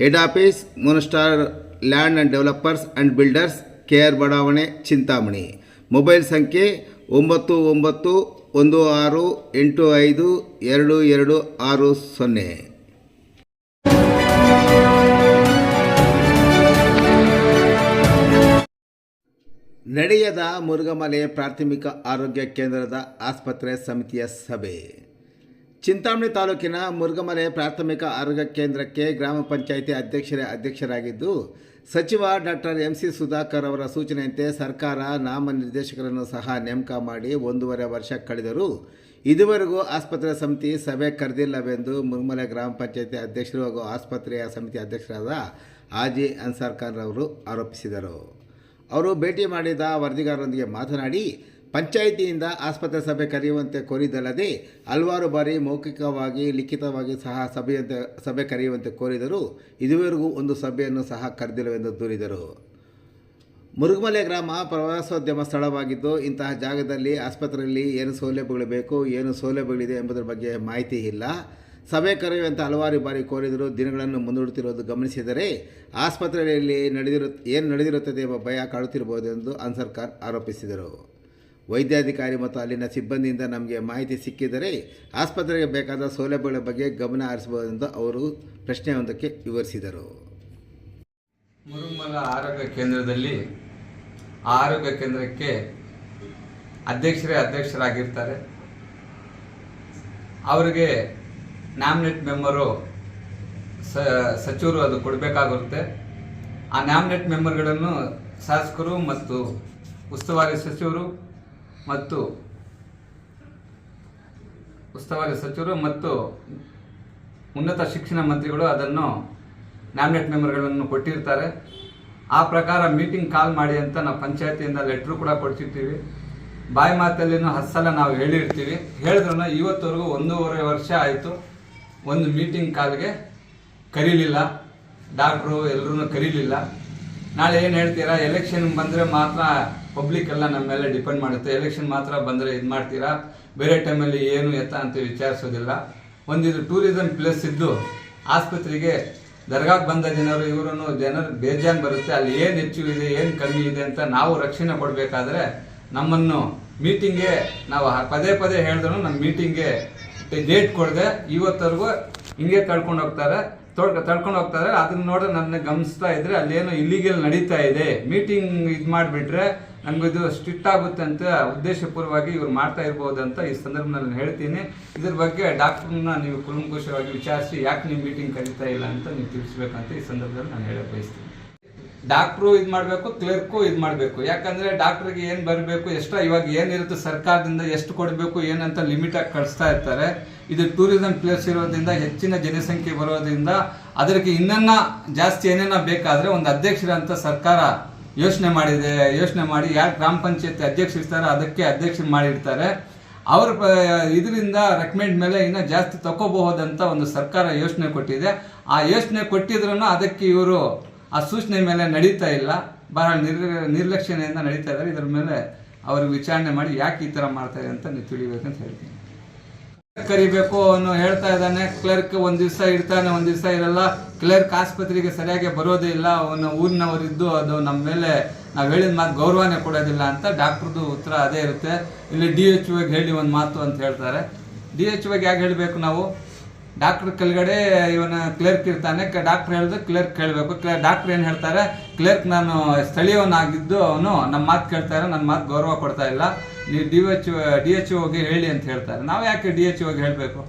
Head office moon star land and developers and builders K R ಬಡಾವಣೆ Chintamani mobile ಸಂಖ್ಯೆ ಒಂಬತ್ತು ಒಂಬತ್ತು ಒಂದು ಆರು ಎಂಟು ಐದು ಎರಡು ಎರಡು ಆರು ಸೊನ್ನೆ. ನಡೆಯದ ಮುರುಗಮಲೆ ಪ್ರಾಥಮಿಕ ಆರೋಗ್ಯ ಕೇಂದ್ರದ ಆಸ್ಪತ್ರೆ ಸಮಿತಿಯ ಸಭೆ. ಚಿಂತಾಮಣಿ ತಾಲೂಕಿನ ಮುರುಗಮಲೆ ಪ್ರಾಥಮಿಕ ಆರೋಗ್ಯ ಕೇಂದ್ರಕ್ಕೆ ಗ್ರಾಮ ಪಂಚಾಯಿತಿ ಅಧ್ಯಕ್ಷರೇ ಅಧ್ಯಕ್ಷರಾಗಿದ್ದು, ಸಚಿವ ಡಾಕ್ಟರ್ ಎಂ ಸಿ ಸುಧಾಕರ್ ಅವರ ಸೂಚನೆಯಂತೆ ಸರ್ಕಾರ ನಾಮನಿರ್ದೇಶಕರನ್ನು ಸಹ ನೇಮಕ ಮಾಡಿ ಒಂದೂವರೆ ವರ್ಷ ಕಳೆದರೂ ಇದುವರೆಗೂ ಆಸ್ಪತ್ರೆ ಸಮಿತಿ ಸಭೆ ಕರೆದಿಲ್ಲವೆಂದು ಮುರುಗಮಲೆ ಗ್ರಾಮ ಪಂಚಾಯಿತಿ ಅಧ್ಯಕ್ಷರು ಹಾಗೂ ಆಸ್ಪತ್ರೆಯ ಸಮಿತಿ ಅಧ್ಯಕ್ಷರಾದ ಆಜಿ ಅನ್ಸಾರ್ ಖಾನ್ ಅವರು ಆರೋಪಿಸಿದರು. ಅವರು ಭೇಟಿ ಮಾಡಿದ ವರದಿಗಾರರೊಂದಿಗೆ ಮಾತನಾಡಿ ಪಂಚಾಯಿತಿಯಿಂದ ಆಸ್ಪತ್ರೆ ಸಭೆ ಕರೆಯುವಂತೆ ಕೋರಿದಲ್ಲದೆ ಹಲವಾರು ಬಾರಿ ಮೌಖಿಕವಾಗಿ, ಲಿಖಿತವಾಗಿ ಸಹ ಸಭೆಯಂತೆ, ಸಭೆ ಕರೆಯುವಂತೆ ಕೋರಿದರು ಇದುವರೆಗೂ ಒಂದು ಸಭೆಯನ್ನು ಸಹ ಕರೆದಿಲ್ಲವೆಂದು ದೂರಿದರು. ಮುರುಗಮಲೆ ಗ್ರಾಮ ಪ್ರವಾಸೋದ್ಯಮ ಸ್ಥಳವಾಗಿದ್ದು, ಇಂತಹ ಜಾಗದಲ್ಲಿ ಆಸ್ಪತ್ರೆಯಲ್ಲಿ ಏನು ಸೌಲಭ್ಯಗಳು ಬೇಕು, ಏನು ಸೌಲಭ್ಯಗಳಿದೆ ಎಂಬುದರ ಬಗ್ಗೆ ಮಾಹಿತಿ ಇಲ್ಲ. ಸಭೆ ಕರೆಯುವಂತೆ ಹಲವಾರು ಬಾರಿ ಕೋರಿದರು ದಿನಗಳನ್ನು ಮುಂದೂಡುತ್ತಿರುವುದು ಗಮನಿಸಿದರೆ ಆಸ್ಪತ್ರೆಯಲ್ಲಿ ನಡೆದಿರು, ಏನು ನಡೆದಿರುತ್ತದೆ ಎಂಬ ಭಯ ಕಾಡುತ್ತಿರಬಹುದು ಎಂದು ಅನ್ಸರ್ಕಾರ್ ಆರೋಪಿಸಿದರು. ವೈದ್ಯಾಧಿಕಾರಿ ಮತ್ತು ಅಲ್ಲಿನ ಸಿಬ್ಬಂದಿಯಿಂದ ನಮಗೆ ಮಾಹಿತಿ ಸಿಕ್ಕಿದರೆ ಆಸ್ಪತ್ರೆಗೆ ಬೇಕಾದ ಸೌಲಭ್ಯಗಳ ಬಗ್ಗೆ ಗಮನ ಹರಿಸಬಹುದೆಂದು ಅವರು ಪ್ರಶ್ನೆಯೊಂದಕ್ಕೆ ವಿವರಿಸಿದರು. ಮುರುಮಲ ಆರೋಗ್ಯ ಕೇಂದ್ರದಲ್ಲಿ ಆರೋಗ್ಯ ಕೇಂದ್ರಕ್ಕೆ ಅಧ್ಯಕ್ಷರೇ ಅಧ್ಯಕ್ಷರಾಗಿರ್ತಾರೆ. ಅವರಿಗೆ ನ್ಯಾಮ್ನೆಟ್ ಮೆಂಬರು ಸಚಿವರು ಅದು ಕೊಡಬೇಕಾಗುತ್ತೆ. ಆ ನ್ಯಾಮ್ನೆಟ್ ಮೆಂಬರ್ಗಳನ್ನು ಶಾಸಕರು ಮತ್ತು ಉಸ್ತುವಾರಿ ಸಚಿವರು ಮತ್ತು ಉಸ್ತುವಾರಿ ಸಚಿವರು ಮತ್ತು ಉನ್ನತ ಶಿಕ್ಷಣ ಮಂತ್ರಿಗಳು ಅದನ್ನು ನ್ಯಾಮಿನೇಟ್ ಮೆಂಬರ್ಗಳನ್ನು ಕೊಟ್ಟಿರ್ತಾರೆ. ಆ ಪ್ರಕಾರ ಮೀಟಿಂಗ್ ಕಾಲ್ ಮಾಡಿ ಅಂತ ನಾವು ಪಂಚಾಯತಿಯಿಂದ ಲೆಟ್ರು ಕೂಡ ಕೊಡ್ತಿರ್ತೀವಿ ಬಾಯಿ ಮಾತಲ್ಲಿನೂ ಹತ್ತು ಸಲ ನಾವು ಹೇಳಿರ್ತೀವಿ. ಹೇಳಿದ್ರು ಇವತ್ತವರೆಗೂ ಒಂದೂವರೆ ವರ್ಷ ಆಯಿತು. ಒಂದು ಮೀಟಿಂಗ್ ಕಾಲ್ಗೆ ಕರೀಲಿಲ್ಲ. ಡಾಕ್ಟ್ರು ಎಲ್ಲರೂ ಕರೀಲಿಲ್ಲ. ನಾಳೆ ಏನು ಹೇಳ್ತೀರಾ? ಎಲೆಕ್ಷನ್ ಬಂದರೆ ಮಾತ್ರ ಪಬ್ಲಿಕ್ ಎಲ್ಲ ನಮ್ಮ ಮೇಲೆ ಡಿಪೆಂಡ್ ಮಾಡುತ್ತೆ. ಎಲೆಕ್ಷನ್ ಮಾತ್ರ ಬಂದರೆ ಇದು ಮಾಡ್ತೀರಾ? ಬೇರೆ ಟೈಮಲ್ಲಿ ಏನು ಎತ್ತ ಅಂತ ವಿಚಾರಿಸೋದಿಲ್ಲ. ಒಂದಿದು ಟೂರಿಸಂ ಪ್ಲೇಸ್ ಇದ್ದು ಆಸ್ಪತ್ರೆಗೆ ದರ್ಗಾಕ್ಕೆ ಬಂದ ಜನರು ಇವರನ್ನು ಜನರು ಬೇಜಾನ್ ಬರುತ್ತೆ. ಅಲ್ಲಿ ಏನು ಹೆಚ್ಚು ಇದೆ, ಏನು ಕಮ್ಮಿ ಇದೆ ಅಂತ ನಾವು ರಕ್ಷಣೆ ಕೊಡಬೇಕಾದ್ರೆ ನಮ್ಮನ್ನು ಮೀಟಿಂಗ್ಗೆ ನಾವು ಪದೇ ಪದೇ ಹೇಳಿದ್ರು ನಮ್ಮ ಮೀಟಿಂಗ್ಗೆ ಡೇಟ್ ಕೊಡದೆ. ಇವತ್ತರೆಗೂ ಹಿಂಗೆ ತಡ್ಕೊಂಡು ಹೋಗ್ತಾರೆ. ತೊಡ್, ತಳ್ಕೊಂಡು ಹೋಗ್ತಾರೆ. ಅದನ್ನ ನೋಡಿದ್ರೆ ನನ್ನ ಗಮನಿಸ್ತಾ ಇದ್ರೆ ಅಲ್ಲೇನೋ ಇಲ್ಲಿಗಲ್ ನಡೀತಾ ಇದೆ. ಮೀಟಿಂಗ್ ಇದು ಮಾಡಿಬಿಟ್ರೆ ನಮ್ಗೆ ಇದು ಸ್ಟ್ರಿಕ್ಟ್ ಆಗುತ್ತೆ ಅಂತ ಉದ್ದೇಶಪೂರ್ವವಾಗಿ ಇವ್ರು ಮಾಡ್ತಾ ಇರ್ಬೋದು ಅಂತ ಈ ಸಂದರ್ಭದಲ್ಲಿ ನಾನು ಹೇಳ್ತೀನಿ. ಇದ್ರ ಬಗ್ಗೆ ಡಾಕ್ಟರ್ನ ನೀವು ಕುಲಂಕುಷವಾಗಿ ವಿಚಾರಿಸಿ, ಯಾಕೆ ನೀವು ಮೀಟಿಂಗ್ ಕರೀತಾ ಇಲ್ಲ ಅಂತ ನೀವು ತಿಳಿಸ್ಬೇಕಂತ ಈ ಸಂದರ್ಭದಲ್ಲಿ ನಾನು ಹೇಳಕ್ಕೆ ಬಯಸ್ತೀನಿ. ಡಾಕ್ಟ್ರು ಇದು ಮಾಡಬೇಕು, ಕ್ಲರ್ಕು ಇದು ಮಾಡಬೇಕು. ಯಾಕಂದರೆ ಡಾಕ್ಟ್ರಿಗೆ ಏನು ಬರಬೇಕು ಎಷ್ಟು ಇವಾಗ ಏನಿರುತ್ತೆ, ಸರ್ಕಾರದಿಂದ ಎಷ್ಟು ಕೊಡಬೇಕು, ಏನಂತ ಲಿಮಿಟ್ ಆಗಿ ಕಳಿಸ್ತಾ ಇರ್ತಾರೆ. ಇದು ಟೂರಿಸಂ ಪ್ಲೇಸ್ ಇರೋದ್ರಿಂದ ಹೆಚ್ಚಿನ ಜನಸಂಖ್ಯೆ ಬರೋದ್ರಿಂದ ಅದಕ್ಕೆ ಇನ್ನನ್ನ ಜಾಸ್ತಿ ಏನೇನ ಬೇಕಾದರೆ ಒಂದು ಅಧ್ಯಕ್ಷರಂತ ಸರ್ಕಾರ ಯೋಚನೆ ಮಾಡಿದೆ, ಯೋಚನೆ ಮಾಡಿ ಯಾರು ಗ್ರಾಮ ಪಂಚಾಯತ್ ಅಧ್ಯಕ್ಷ ಇರ್ತಾರೋ ಅದಕ್ಕೆ ಅಧ್ಯಕ್ಷ ಮಾಡಿರ್ತಾರೆ. ಅವರು ಇದರಿಂದ ರೆಕಮೆಂಡ್ ಮೇಲೆ ಇನ್ನೂ ಜಾಸ್ತಿ ತಗೋಬಹುದಂತ ಒಂದು ಸರ್ಕಾರ ಯೋಚನೆ ಕೊಟ್ಟಿದೆ. ಆ ಯೋಚನೆ ಕೊಟ್ಟಿದ್ರೂ ಅದಕ್ಕೆ ಇವರು ಆ ಸೂಚನೆ ಮೇಲೆ ನಡೀತಾ ಇಲ್ಲ. ಬಹಳ ನಿರ್ ನಿರ್ಲಕ್ಷಣೆಯಿಂದ ನಡೀತಾ ಇದ್ದಾರೆ. ಇದರ ಮೇಲೆ ಅವ್ರಿಗೆ ವಿಚಾರಣೆ ಮಾಡಿ ಯಾಕೆ ಈ ಥರ ಮಾಡ್ತಾರೆ ಅಂತ ನೀವು ತಿಳಿಬೇಕಂತ ಹೇಳ್ತೀನಿ. ಕರಿಬೇಕು ಅವನು ಹೇಳ್ತಾ ಇದ್ದಾನೆ. ಕ್ಲರ್ಕ್ ಒಂದ್ ದಿವಸ ಇರ್ತಾನೆ, ಒಂದ್ ದಿವಸ ಇರಲ್ಲ. ಕ್ಲರ್ಕ್ ಆಸ್ಪತ್ರೆಗೆ ಸರಿಯಾಗಿ ಬರೋದೇ ಇಲ್ಲ. ಅವನು ಊರಿನವರಿದ್ದು ಅದು ನಮ್ಮ ಮೇಲೆ ನಾವು ಹೇಳಿದ ಮಾತು ಗೌರವನೇ ಕೊಡೋದಿಲ್ಲ ಅಂತ ಡಾಕ್ಟರ್ದು ಉತ್ತರ ಅದೇ ಇರುತ್ತೆ. ಇಲ್ಲಿ ಡಿ ಎಚ್ ಹೇಳಿ ಒಂದು ಮಾತು ಅಂತ ಹೇಳ್ತಾರೆ. ಡಿ ಎಚ್ ಯಾಕೆ ಹೇಳಬೇಕು ನಾವು? ಡಾಕ್ಟರ್ ಕೆಳಗಡೆ ಇವನ ಕ್ಲರ್ಕ್ ಇರ್ತಾನೆ. ಡಾಕ್ಟರ್ ಹೇಳಿದ್ರೆ ಕ್ಲರ್ಕ್ ಕೇಳಬೇಕು. ಡಾಕ್ಟರ್ ಏನು ಹೇಳ್ತಾರೆ? ಕ್ಲರ್ಕ್ ನಾನು ಸ್ಥಳೀಯವನಾಗಿದ್ದು ಅವನು ನಮ್ಮ ಮಾತು ಕೇಳ್ತಾರೆ ನನ್ನ ಮಾತು ಗೌರವ ಕೊಡ್ತಾ ಇಲ್ಲ. ನೀವು ಡಿ ಎಚ್ ಡಿ ಎಚ್ ಓಗೆ ಹೇಳಿ ಅಂತ ಹೇಳ್ತಾರೆ ನಾವು ಯಾಕೆ ಡಿ ಎಚ್ ಓಗೆ ಹೇಳಬೇಕು